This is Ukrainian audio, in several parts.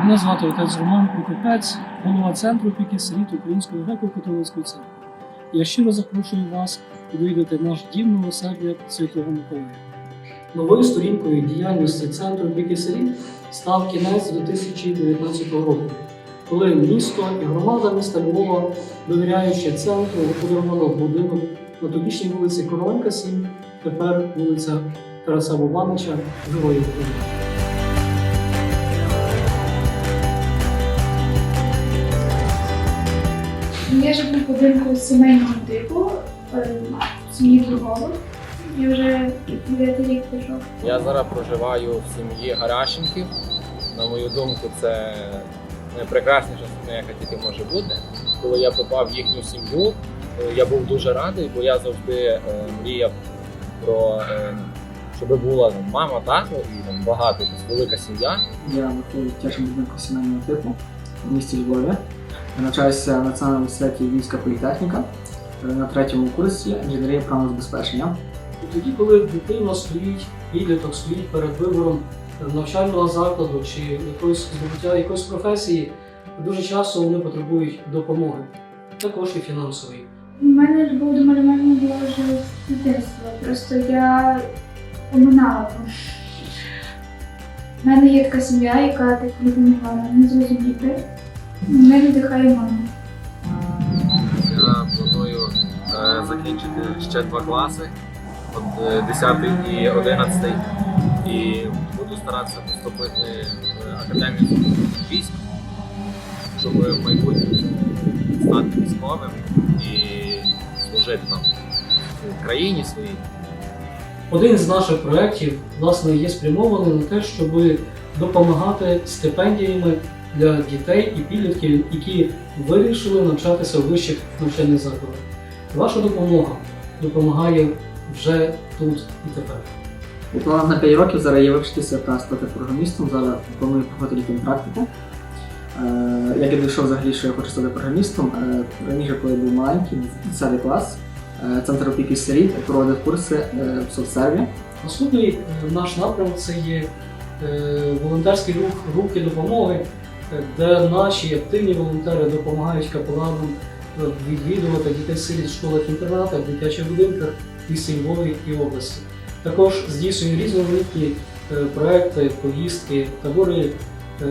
Мене звати отець Роман Прокопець, голова центру опіки сиріт Української греко-католицької церкви. Я щиро запрошую вас відвідати наш дім милосердя Святого Миколая. Новою сторінкою діяльності центру опіки сиріт став кінець 2019 року, коли місто і громада міста Львова, довіряючи центру, подарувало будинок на тодішній вулиці Короленка 7, тепер вулиця Тараса Бобанича, Героїв України. Я живу в будинку сімейного типу, е, сім'ї Тургових. І вже 9 рік пішов. Я зараз проживаю в сім'ї Гарашенків. На мою думку, це найпрекрасніша сім'я, яка тільки може бути. Коли я попав в їхню сім'ю, е, я був дуже радий, бо я завжди е, мріяв про щоб була там, мама, тато і там багато велика сім'я. Я в дитячому будинку сімейного типу в місті Львові. Я навчаюся в Національному університеті Львівська політехніка е, на третьому курсі інженерія правного забезпечення. І тоді, коли дитина стоїть, підліток стоїть перед вибором навчального закладу чи якоїсь здобуття якоїсь професії, дуже часто вони потребують допомоги, також і фінансової. У мене любов до малювання була вже з дитинства. Просто я оминала. У мене є така сім'я, яка так допомагала мені зрозуміти. Мене надихає мама. Я планую е, закінчити ще два класи, от е, 10 і 11, і буду старатися поступити в академію військ, щоб в майбутньому стати військовим і служити нам в країні своїй. Один з наших проєктів власне є спрямований на те, щоб допомагати стипендіями для дітей і підлітків, які вирішили навчатися в вищих навчальних закладах. Ваша допомога допомагає вже тут і тепер. У планах на 5 років зараз є вивчитися та стати програмістом. Зараз планую проходити практику. Е, Як я дійшов взагалі, що я хочу стати програмістом, е, раніше, коли я був маленький, 10 клас, е, центр опіки сиріт проводив курси в соцсерві. Наступний наш напрямок це є волонтерський рух руки допомоги, де наші активні волонтери допомагають капеланам е, відвідувати дітей сиріт в школах-інтернатах, дитячих будинках місті Львові і області. Також здійснює різноманітні е, проекти, поїздки, табори, е,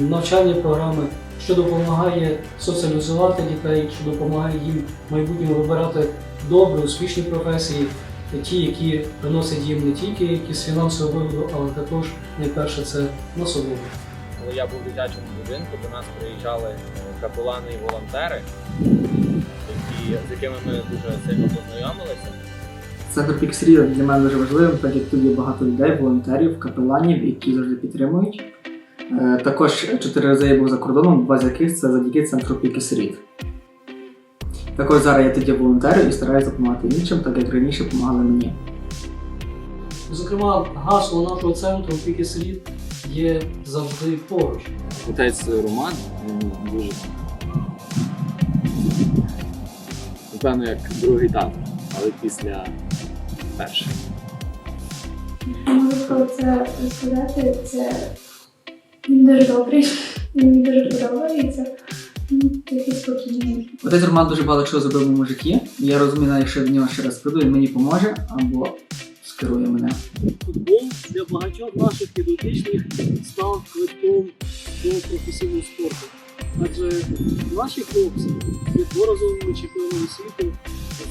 навчальні програми, що допомагає соціалізувати дітей, що допомагає їм в майбутньому вибирати добрі, успішні професії, ті, які приносять їм не тільки якісь фінансову вигоду, але також найперше це насолоду. Коли я був в дитячому будинку, до нас приїжджали е, капелани і волонтери, які, з якими ми дуже сильно познайомилися. Центр опіки сиріт для мене дуже важливим, так як тут є багато людей, волонтерів, капеланів, які завжди підтримують. Е, Також чотири рази я був за кордоном, два з яких це завдяки центру опіки сиріт. Також зараз я тоді волонтерю і стараюся допомагати іншим, так як раніше допомагали мені. Зокрема, гасло нашого центру опіки сиріт є завжди поруч. Отець Роман він дуже напевно як другий тато, але після першого. Можу про це розказати. Це він дуже добрий, він мені дуже подобається. Такий спокійний. Отець Роман дуже багато чого зробив в моєму житті. Я розумію, якщо я нього ще раз прийду, він мені поможе або скерує мене. Футбол для багатьох наших підопічних став квитком до професійного спорту. Адже наші хлопці є дворазовими чемпіонами світу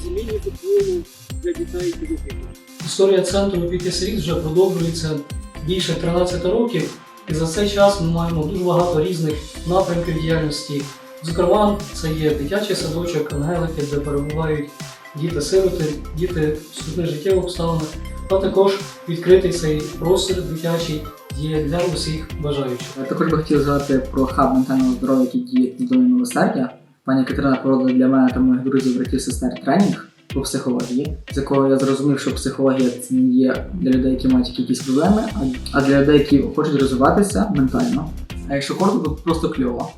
зміні футболу для дітей і підопіків. Історія центру опіки сиріт вже продовжується більше 13 років, і за цей час ми маємо дуже багато різних напрямків діяльності. Зокрема, це є дитячий садочок, ангелики, де перебувають діти-сироти, діти в скрутних життєвих обставинах, а також відкритий цей простір дитячий є для усіх бажаючих. Я також би хотів згадати про хаб ментального здоров'я, який діє в Домі милосердя. Пані Катерина проводила для мене та моїх друзів, братів, сестер тренінг по психології, з якого я зрозумів, що психологія це не є для людей, які мають якісь проблеми, а для людей, які хочуть розвиватися ментально. А якщо коротко, то просто кльово.